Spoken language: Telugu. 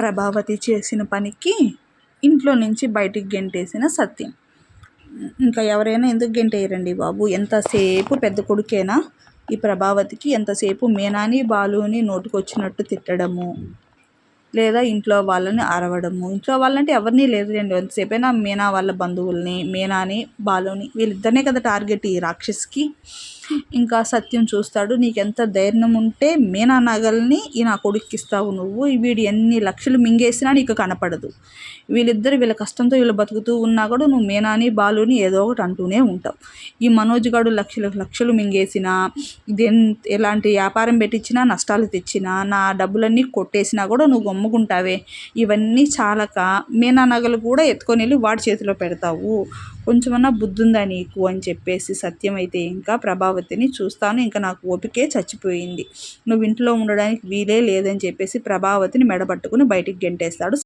ప్రభావతి చేసిన పనికి ఇంట్లో నుంచి బయటికి గెంటేసిన సత్యం. ఇంకా ఎవరైనా ఎందుకు గెంటేయరండి బాబు? ఎంతసేపు పెద్ద కొడుకేనా? ఈ ప్రభావతికి ఎంతసేపు మీనాని బాలుని నోటుకొచ్చినట్టు తిట్టడము? లేదా ఇంట్లో వాళ్ళని అరవడము? ఇంట్లో వాళ్ళంటే ఎవరిని లేదులేండి. ఎంతసేపైనా మీనా వాళ్ళ బంధువుల్ని మీనాని బాలుని వీళ్ళిద్దరినే కదా టార్గెట్ ఈ రాక్షస్కి. ఇంకా సత్యం చూస్తాడు. నీకెంత ధైర్యం ఉంటే మీనా నగల్ని ఈ నా కొడుక్కి ఇస్తావు నువ్వు వీడు ఎన్ని లక్షలు మింగేసినా నీకు కనపడదు. వీళ్ళిద్దరు వీళ్ళ కష్టంతో వీళ్ళు బతుకుతూ ఉన్నా కూడా నువ్వు మీనాని బాలుని ఏదో ఒకటి అంటూనే ఉంటావు. ఈ మనోజ్ గాడు లక్షలు లక్షలు మింగేసినా దేని ఎలాంటి వ్యాపారం పెట్టించినా నష్టాలు తెచ్చినా నా డబ్బులన్నీ కొట్టేసినా కూడా నువ్వు గమ్ముకుంటావే. ఇవన్నీ చాలక మీనా నగలు కూడా ఎత్తుకొని వెళ్ళి వాడి చేతిలో పెడతావు. కొంచెమన్నా బుద్ధి ఉందా నీకు? అని చెప్పేసి సత్యం అయితే ఇంకా ప్రభావతిని చూస్తాను. ఇంకా నాకు ఓపికే చచ్చిపోయింది. నువ్వు ఇంట్లో ఉండడానికి వీలే లేదని చెప్పేసి ప్రభావతిని మెడబట్టుకుని బయటికి గెంటేస్తాడు